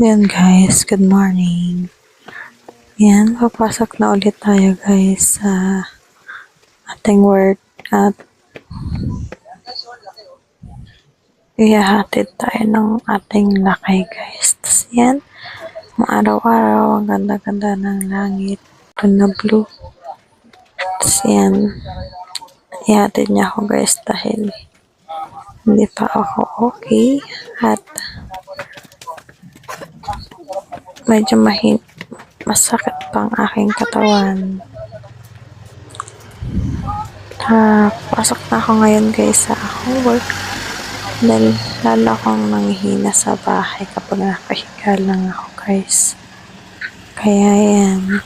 Yan guys, good morning. Yan, papasok na ulit tayo guys sa ating work at ihahatid tayo ng ating lakay guys. Tapos yan, maaraw-araw, ang ganda-ganda ng langit, blue na blue. Tapos yan, ihatid niya ako guys dahil hindi pa ako okay at medyo mahin masakit pang aking katawan. Ah, pasok na ako ngayon guys sa akong work. Dahil lalo akong nanghihina sa bahay kapag nakahiga lang ako guys. Kaya yan.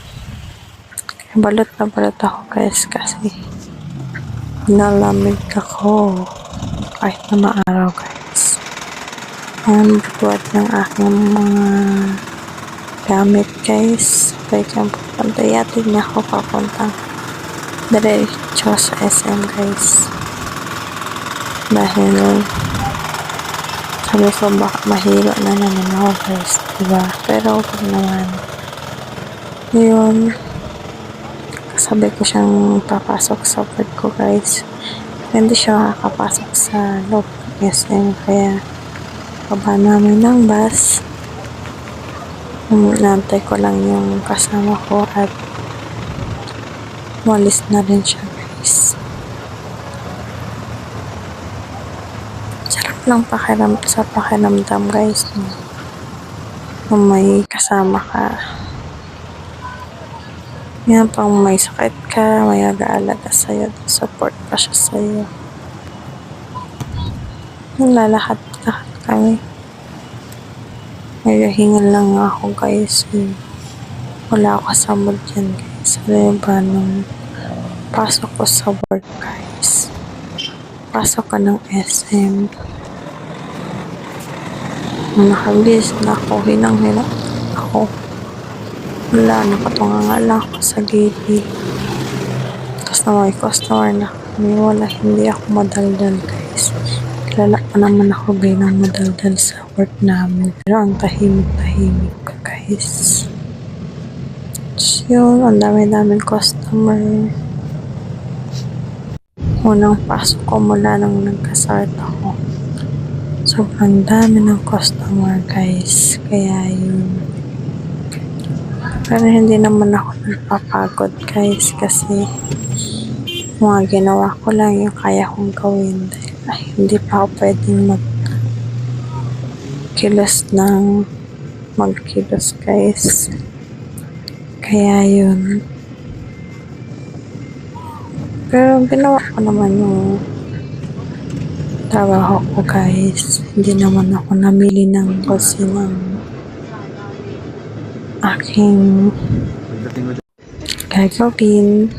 Balot na balot ako guys kasi nalamig ako kahit na maaraw guys. Ang buhat ng aking mga gamit guys. Kaya kang pupunta. Yatid niya ako papuntang diretso sa SM guys. Dahil sabi ko baka mahilo na naman ako guys. Diba? Pero okay naman. Ngayon, sabi ko siyang papasok sa work ko guys. Hindi siya makakapasok sa loob SM kaya baba namin ng bus. Nantay ko lang yung kasama ko at walis na rin siya guys. Sarap lang pakiram sa pakiramdam guys. Kung may kasama ka. Yan pang may sakit ka, mayag-aalaga sa'yo, support pa siya sa'yo. Lalahat-lahat kami. May hingal lang ako guys. eh. Wala ako kasama dyan guys. Ano ba nung pasok ko sa work guys. Pasok ka ng SM. Nakabis na ako. Hinang-hinang ako. Wala, nakatunga nga lang ako sa gate. Tapos na may customer na kami. Wala, hindi ako madaldal guys. Kilala pa naman ako bilang madaldal sa work namin. Pero ang tahimik-tahimik ko guys. So, yun, ang dami-daming customer. Unang pasok ko mula nung nagka-start ako. Sobrang dami ng customer guys. Kaya yun. Pero hindi naman ako nagpapagod guys kasi mga ginawa ko lang yung kaya kong gawin dahil ay, hindi pa ako pwedeng mag kilos ng magkilos guys. Kaya yun. Pero ginawa ko naman yung trabaho ko guys. Hindi naman ako namili ng kasi ng aking gagawin.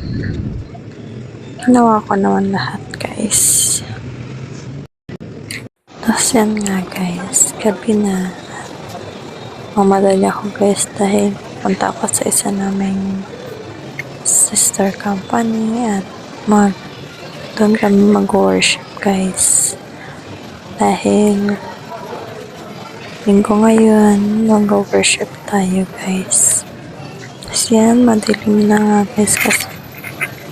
Ginawa ko naman lahat guys. Tapos yan nga guys, gabi na. Mamadali ako guys dahil punta ako sa isa naming sister company at mag doon kami mag-worship guys. Dahil linggo ngayon, mag-worship tayo guys. Tapos yan, madilim na nga guys kasi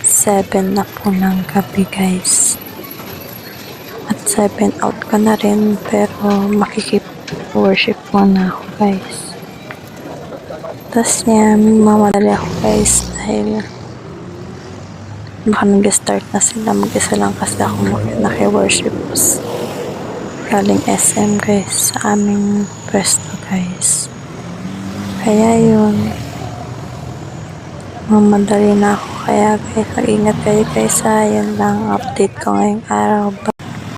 7 na po ng gabi guys. At 7 out ko na rin pero makikip-worship muna ako guys. Tapos yan, mamadali ako guys dahil baka nag-start na sila. Mag-isa lang kasi ako naki-worship galing SM guys sa aming pwesto guys. Kaya yun, mamadali na ako. Kaya guys, mag-ingat kayo guys. Ayun lang update ko ngayong araw.